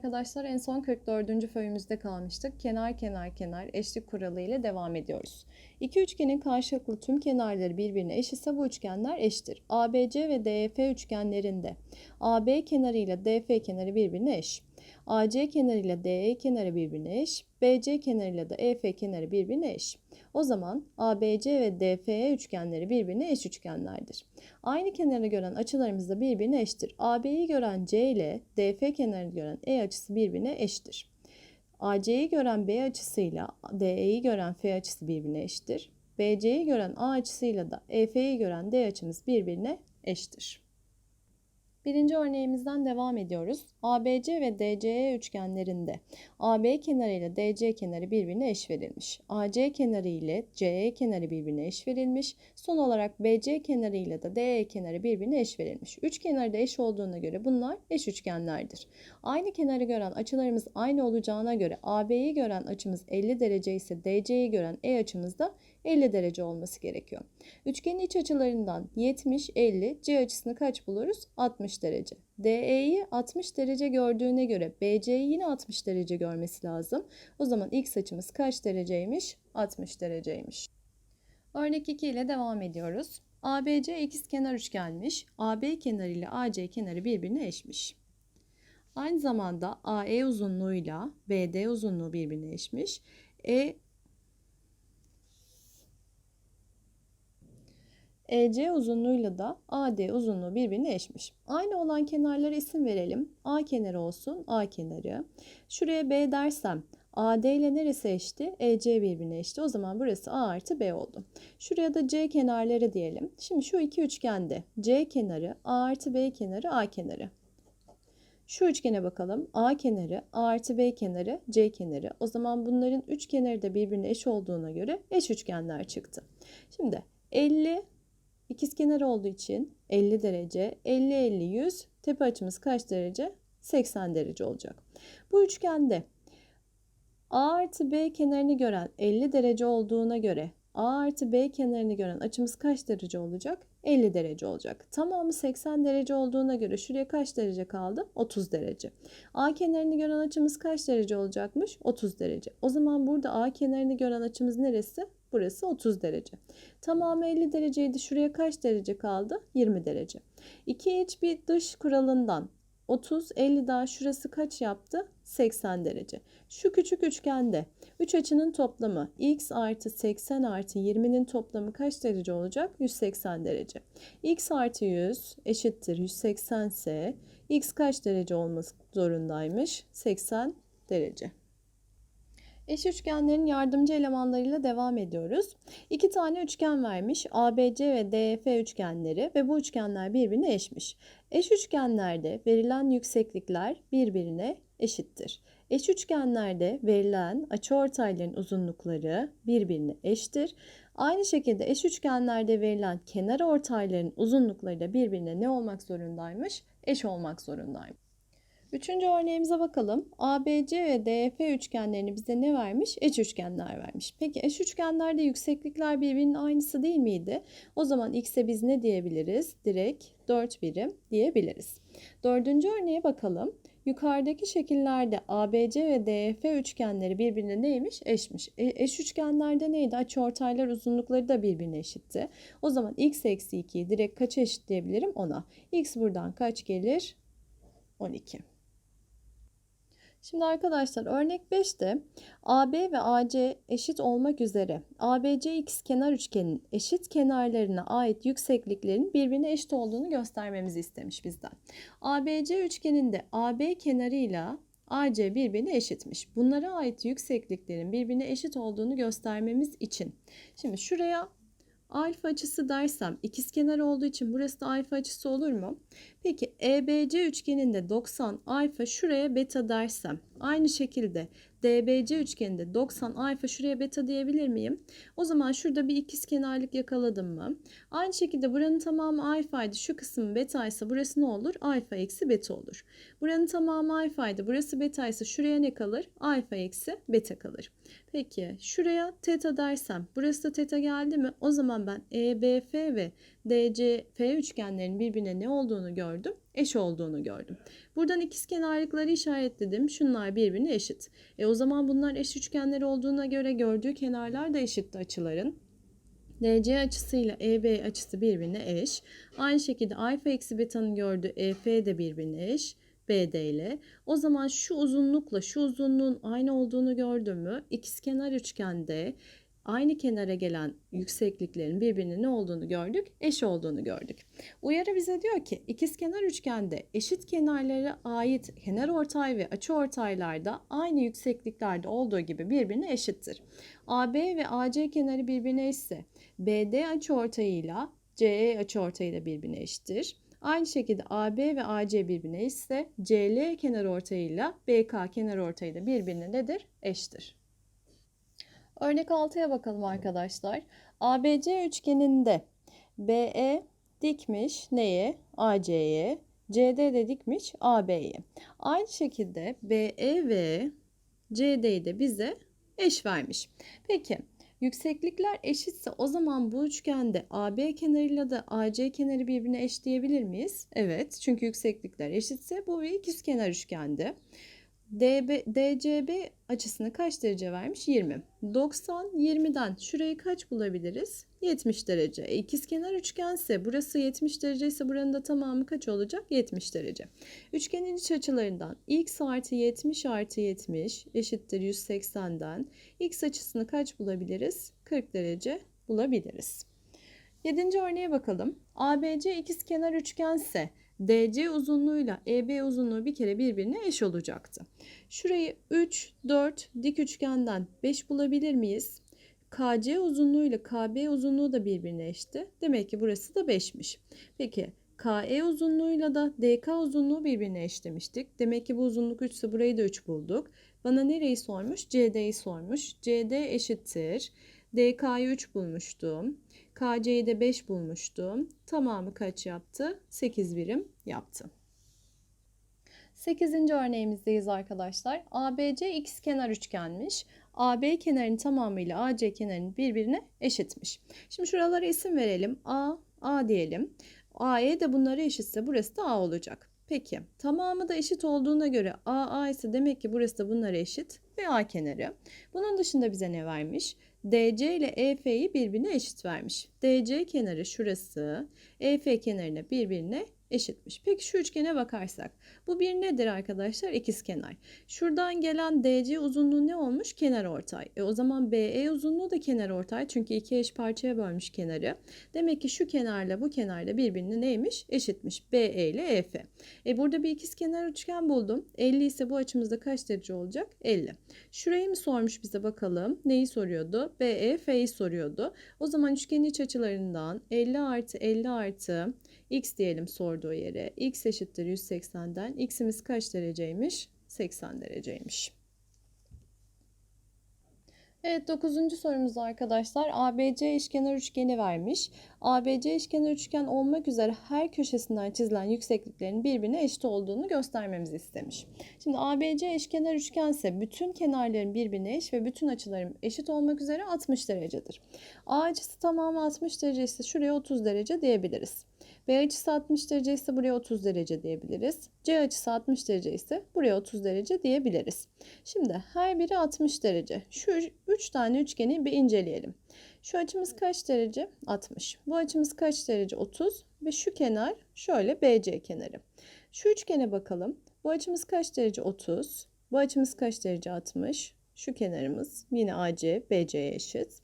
arkadaşlar en son 44. föyümüzde kalmıştık. Kenar kenar kenar eşlik kuralı ile devam ediyoruz. İki üçgenin karşılıklı tüm kenarları birbirine eş ise bu üçgenler eşittir. ABC ve DEF üçgenlerinde AB kenarı ile DF kenarı birbirine eş. AC kenarı ile DE kenarı birbirine eş. BC kenarı ile de EF kenarı birbirine eş. O zaman ABC ve DFE üçgenleri birbirine eş üçgenlerdir. Aynı kenarı gören açılarımız da birbirine eşittir. AB'yi gören C ile DF kenarını gören E açısı birbirine eşittir. AC'yi gören B açısıyla DE'yi gören F açısı birbirine eşittir. BC'yi gören A açısıyla da EF'yi gören D açımız birbirine eşittir. Birinci örneğimizden devam ediyoruz. ABC ve DCE üçgenlerinde AB kenarı ile DC kenarı birbirine eş verilmiş. AC kenarı ile CE kenarı birbirine eş verilmiş. Son olarak BC kenarı ile de DE kenarı birbirine eş verilmiş. Üç kenarı da eş olduğuna göre bunlar eş üçgenlerdir. Aynı kenarı gören açılarımız aynı olacağına göre AB'yi gören açımız 50 derece ise DC'yi gören E açımız da 50 derece olması gerekiyor. Üçgenin iç açılarından 70, 50, C açısını kaç buluruz? 60 derece. DE'yi 60 derece gördüğüne göre BC'yi yine 60 derece görmesi lazım. O zaman X açımız kaç dereceymiş? 60 dereceymiş. Örnek 2 ile devam ediyoruz. ABC ikizkenar üçgenmiş. AB kenarı ile AC kenarı birbirine eşmiş. Aynı zamanda AE uzunluğuyla BD uzunluğu birbirine eşmiş. E EC uzunluğuyla da AD uzunluğu birbirine eşmiş. Aynı olan kenarlara isim verelim. A kenarı olsun A kenarı. Şuraya B dersem AD ile neresi eşti? EC birbirine eşti. O zaman burası A artı B oldu. Şuraya da C kenarları diyelim. Şimdi şu iki üçgende C kenarı, A artı B kenarı, A kenarı. Şu üçgene bakalım. A kenarı, A artı B kenarı, C kenarı. O zaman bunların üç kenarı da birbirine eş olduğuna göre eş üçgenler çıktı. Şimdi 50 İkizkenar olduğu için 50 derece, 50 50 100 tepe açımız kaç derece? 80 derece olacak. Bu üçgende A artı B kenarını gören 50 derece olduğuna göre A artı B kenarını gören açımız kaç derece olacak? 50 derece olacak. Tamamı 80 derece olduğuna göre şuraya kaç derece kaldı? 30 derece. A kenarını gören açımız kaç derece olacakmış? 30 derece. O zaman burada A kenarını gören açımız neresi? Burası 30 derece. Tamamı 50 dereceydi. Şuraya kaç derece kaldı? 20 derece. İki iç bir dış kuralından 30, 50 daha şurası kaç yaptı? 80 derece. Şu küçük üçgende 3 açının toplamı x artı 80 artı 20'nin toplamı kaç derece olacak? 180 derece. x artı 100 eşittir 180 ise x kaç derece olması zorundaymış? 80 derece. Eş üçgenlerin yardımcı elemanlarıyla devam ediyoruz. İki tane üçgen vermiş. ABC ve DF üçgenleri ve bu üçgenler birbirine eşmiş. Eş üçgenlerde verilen yükseklikler birbirine eşittir. Eş üçgenlerde verilen açıortayların uzunlukları birbirine eşittir. Aynı şekilde eş üçgenlerde verilen kenar ortayların uzunlukları da birbirine ne olmak zorundaymış? Eş olmak zorundaymış. Üçüncü örneğimize bakalım. ABC ve DF üçgenlerini bize ne vermiş? Eş üçgenler vermiş. Peki eş üçgenlerde yükseklikler birbirinin aynısı değil miydi? O zaman x'e biz ne diyebiliriz? Direkt 4 birim diyebiliriz. Dördüncü örneğe bakalım. Yukarıdaki şekillerde ABC ve DF üçgenleri birbirine neymiş? Eşmiş. E, eş üçgenlerde neydi? Açıortaylar uzunlukları da birbirine eşitti. O zaman x eksi 2'yi direkt kaça eşitleyebilirim? 10'a. x buradan kaç gelir? 12. Şimdi arkadaşlar örnek 5'te AB ve AC eşit olmak üzere ABC ikizkenar üçgenin eşit kenarlarına ait yüksekliklerin birbirine eşit olduğunu göstermemizi istemiş bizden. ABC üçgeninde AB kenarıyla AC birbirine eşitmiş. Bunlara ait yüksekliklerin birbirine eşit olduğunu göstermemiz için. Şimdi şuraya alfa açısı dersem ikizkenar olduğu için burası da alfa açısı olur mu? Peki EBC üçgeninde 90 alfa şuraya beta dersem aynı şekilde DBC üçgeninde 90 alfa şuraya beta diyebilir miyim? O zaman şurada bir ikizkenarlık yakaladım mı? Aynı şekilde buranın tamamı alfaydı. Şu kısım beta ise burası ne olur? Alfa eksi beta olur. Buranın tamamı alfaydı. Burası beta ise şuraya ne kalır? Alfa eksi beta kalır. Peki şuraya teta dersem burası da teta geldi mi? O zaman ben EBF ve DC, F üçgenlerin birbirine ne olduğunu gördüm? Eş olduğunu gördüm. Buradan ikizkenarlıkları işaretledim. Şunlar birbirine eşit. E o zaman bunlar eş üçgenler olduğuna göre gördüğü kenarlar da eşitti açıların. DC açısıyla EB açısı birbirine eş. Aynı şekilde alfa eksi beta'nın gördüğü EF de birbirine eş. BD ile. O zaman şu uzunlukla şu uzunluğun aynı olduğunu gördüm mü? İkizkenar üçgende aynı kenara gelen yüksekliklerin birbirine ne olduğunu gördük? Eş olduğunu gördük. Uyarı bize diyor ki ikizkenar üçgende eşit kenarlara ait kenar ortay ve açı ortaylarda aynı yüksekliklerde olduğu gibi birbirine eşittir. AB ve AC kenarı birbirine eşitse BD açı ortayıyla CE açı ortayıyla birbirine eşittir. Aynı şekilde AB ve AC birbirine ise CL kenar ortayıyla BK kenar ortayı da birbirine nedir? Eştir. Örnek 6'ya bakalım arkadaşlar. ABC üçgeninde BE dikmiş neye? AC'ye. CD de dikmiş AB'ye. Aynı şekilde BE ve CD'yi de bize eş vermiş. Peki Yükseklikler eşitse o zaman bu üçgende AB kenarıyla da AC kenarı birbirine eş diyebilir miyiz? Evet. Çünkü yükseklikler eşitse bu bir ikizkenar üçgende. DCB açısını kaç derece vermiş? 20. 90, 20'den şurayı kaç bulabiliriz? 70 derece. E, ikizkenar üçgense burası 70 derece ise buranın da tamamı kaç olacak? 70 derece. Üçgenin iç açılarından x artı 70 artı 70 eşittir 180'den x açısını kaç bulabiliriz? 40 derece bulabiliriz. Yedinci örneğe bakalım. ABC ikizkenar üçgense DC uzunluğuyla EB uzunluğu bir kere birbirine eş olacaktı. Şurayı 3, 4 dik üçgenden 5 bulabilir miyiz? KC uzunluğuyla KB uzunluğu da birbirine eşti. Demek ki burası da 5'miş. Peki KE uzunluğuyla da DK uzunluğu birbirine eş demiştik. Demek ki bu uzunluk 3 ise burayı da 3 bulduk. Bana nereyi sormuş? CD'yi sormuş. CD eşittir. DK'yı 3 bulmuştum. KC'yi de 5 bulmuştum. Tamamı kaç yaptı? 8 birim yaptı. 8. örneğimizdeyiz arkadaşlar. ABC ikizkenar üçgenmiş. AB kenarının tamamıyla AC kenarının birbirine eşitmiş. Şimdi şuralara isim verelim. A, A diyelim. AE de bunlara eşitse burası da A olacak. Peki tamamı da eşit olduğuna göre AA ise demek ki burası da bunlara eşit ve A kenarı. Bunun dışında bize ne vermiş? DC ile EF'yi birbirine eşit vermiş. DC kenarı şurası, EF kenarına birbirine eşitmiş. Peki şu üçgene bakarsak. Bu bir nedir arkadaşlar? İkizkenar. Şuradan gelen DC uzunluğu ne olmuş? Kenar ortay. E o zaman BE uzunluğu da kenar ortay. Çünkü iki eş parçaya bölmüş kenarı. Demek ki şu kenarla bu kenarla birbirine neymiş? Eşitmiş. BE ile EF. E burada bir ikizkenar üçgen buldum. 50 ise bu açımızda kaç derece olacak? 50. Şurayı mı sormuş bize bakalım? Neyi soruyordu? BE, F'yi soruyordu. O zaman üçgenin iç açılarından 50 artı 50 artı x diyelim sorduğu yere. x eşittir 180'den. x'imiz kaç dereceymiş? 80 dereceymiş. Evet 9. sorumuz arkadaşlar. ABC eşkenar üçgeni vermiş. ABC eşkenar üçgen olmak üzere her köşesinden çizilen yüksekliklerin birbirine eşit olduğunu göstermemizi istemiş. Şimdi ABC eşkenar üçgense bütün kenarların birbirine eş ve bütün açıların eşit olmak üzere 60 derecedir. A açısı tamamı 60 derece ise şuraya 30 derece diyebiliriz. B açısı 60 derece ise buraya 30 derece diyebiliriz. C açısı 60 derece ise buraya 30 derece diyebiliriz. Şimdi her biri 60 derece. Şu 3 tane üçgeni bir inceleyelim. Şu açımız kaç derece? 60. Bu açımız kaç derece? 30. Ve şu kenar şöyle BC kenarı. Şu üçgene bakalım. Bu açımız kaç derece? 30. Bu açımız kaç derece? 60. Şu kenarımız yine AC, BC'ye eşit.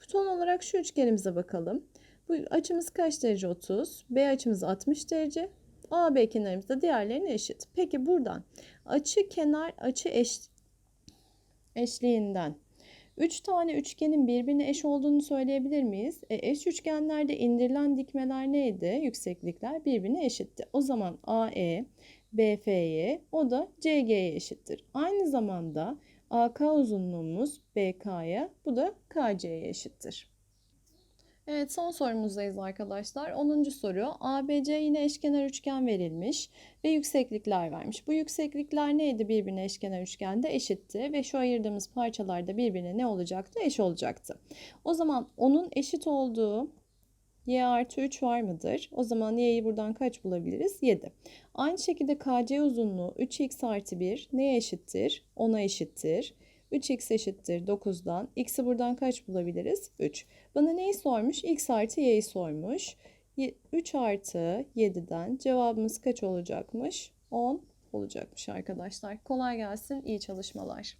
Son olarak şu üçgenimize bakalım. Bu açımız kaç derece? 30. B açımız 60 derece. AB kenarımız da diğerlerine eşit. Peki buradan açı kenar açı eş, eşliğinden 3 tane üçgenin birbirine eş olduğunu söyleyebilir miyiz? E, eş üçgenlerde indirilen dikmeler neydi? Yükseklikler birbirine eşitti. O zaman AE BF'ye o da CG'ye eşittir. Aynı zamanda AK uzunluğumuz BK'ya bu da KC'ye eşittir. Evet son sorumuzdayız arkadaşlar. 10. soru. ABC yine eşkenar üçgen verilmiş ve yükseklikler vermiş. Bu yükseklikler neydi birbirine eşkenar üçgende? Eşitti ve şu ayırdığımız parçalar da birbirine ne olacaktı? Eş olacaktı. O zaman onun eşit olduğu y artı 3 var mıdır? O zaman y'yi buradan kaç bulabiliriz? 7. Aynı şekilde KC uzunluğu 3x artı 1 neye eşittir? 10'a eşittir. 3x eşittir 9'dan. X'i buradan kaç bulabiliriz? 3. Bana neyi sormuş? X artı y'yi sormuş. 3 artı 7'den cevabımız kaç olacakmış? 10 olacakmış arkadaşlar. Kolay gelsin, iyi çalışmalar.